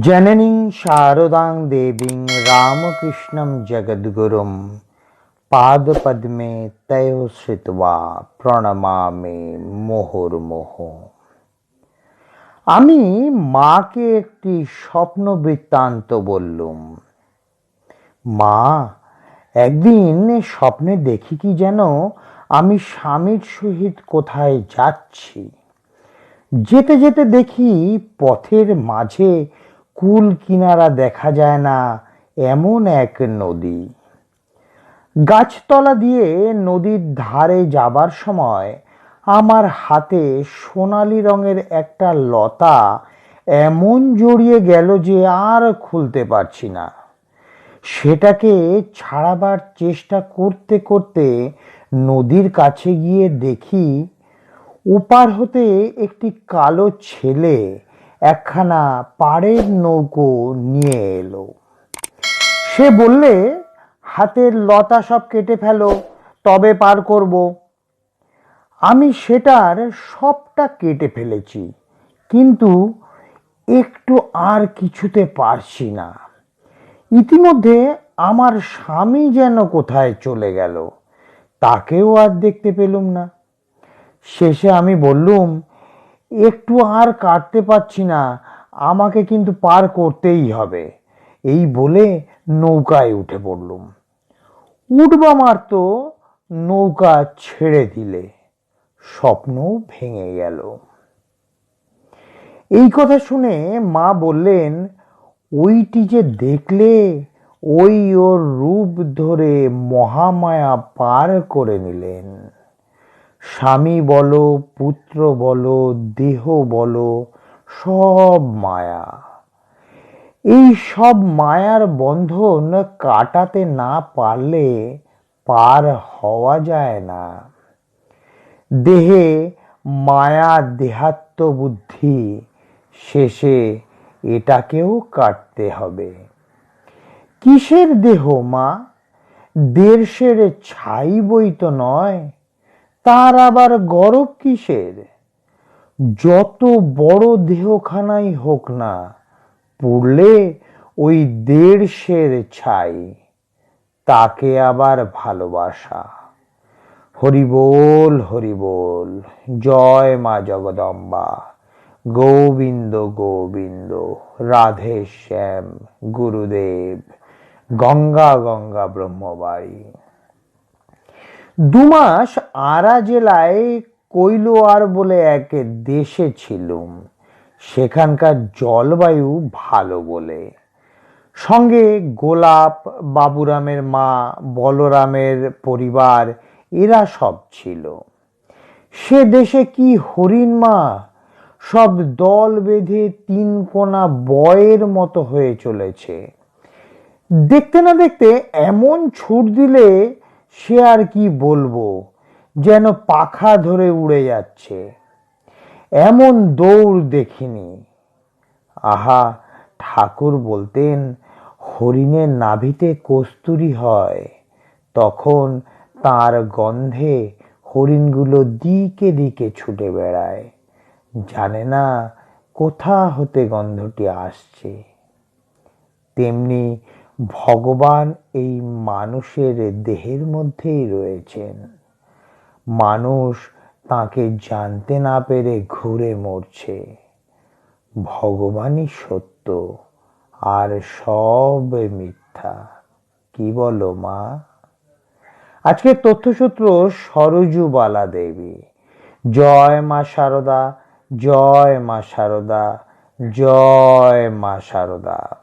জননী শারদা দেবী রামকৃষ্ণ জগদ্গুরু পাদ পদ্মে তয় শ্রিতা প্রণমামে মোহর্মোহ আমি মাকে একটি স্বপ্ন বৃত্তান্ত বললুম। মা, একদিন স্বপ্নে দেখি কি যেন আমি স্বামীর সহিত কোথায় যাচ্ছি। যেতে যেতে দেখি পথের মাঝে কুল কিনারা দেখা যায় না, এমন এক নদী। গাছতলা দিয়ে নদীর ধারে যাবার সময় আমার হাতে সোনালি রঙের একটা লতা এমন জড়িয়ে গেল যে আর খুলতে পারছি না। সেটাকে ছাড়াবার চেষ্টা করতে করতে নদীর কাছে গিয়ে দেখি, ওপার হতে একটি কালো ছেলে একখানা পাড়ের নৌকো নিয়ে এলো। সে বললে, হাতের লতা সব কেটে ফেলো, তবে পার করব। আমি সেটার সবটা কেটে ফেলেছি, কিন্তু একটু আর কিছুতে পারছি না। ইতিমধ্যে আমার স্বামী যেন কোথায় চলে গেল, তাকেও আর দেখতে পেলুম না। শেষে আমি বললুম একটু আর কাটতে পারছি না। আমাকে কিন্তু পার করতেই হবে। এই বলে নৌকায় উঠে পড়লুম। উঠবা মারতো নৌকা ছেড়ে দিলে। স্বপ্ন ভেঙে গেল। এই কথা শুনে মা বললেন, ওইটি যে দেখলে, ওই ওর রূপ ধরে মহামায়া পার করে নিলেন। স্বামী বলো, পুত্র বলো, দেহ বলো, সব মায়া। এই সব মায়ার বন্ধন কাটাতে না পারলে পার হওয়া যায় না। দেহে মায়া দেহাত্ম বুদ্ধি, শেষে এটাকেও কাটতে হবে। কিসের দেহ মা? দেড়শের ছাই বই তো নয় তার আবার গরব কিসের? যত বড় দেহখানাই হোক না, পড়লে ওই দেড়শের ছাই, তাকে আবার ভালোবাসা। হরিবোল হরিবোল, জয় মা জগদম্বা, গোবিন্দ গোবিন্দ, রাধে শ্যাম, গুরুদেব, গঙ্গা গঙ্গা ব্রহ্মবাড়ি। দুমাস আরা জেলায় কৈলোয়ার বলে এক দেশে ছিলুম। সেখানকার জলবায়ু ভালো বলে। সঙ্গে গোলাপ, বাবুরামের মা, বলরামের পরিবার, এরা সব ছিল। সে দেশে কি হরিণ মা? সব দল বেঁধে তিন কোনা বয়ের মতো হয়ে চলেছে। দেখতে না দেখতে এমন ছুট দিলে সে আর কি বলব? যেন পাখা ধরে উড়ে যাচ্ছে। এমন দৌড় দেখিনি। আহা, ঠাকুর বলতেন, হরিণের নাভিতে কস্তুরি হয়। তখন তার গন্ধে হরিণগুলো দিকে দিকে ছুটে বেড়ায়। জানে না কোথা হতে গন্ধটি আসছে। তেমনি ভগবান এই মানুষের দেহের মধ্যেই রয়েছেন। মানুষ তাকে জানতে না পেরে ঘুরে মরছে। ভগবানই সত্য, আর সব মিথ্যা। কি বলো মা? আজকে তথ্যসূত্র সরজুবালা দেবী। জয় মা শারদা জয় মা শারদা জয় মা শারদা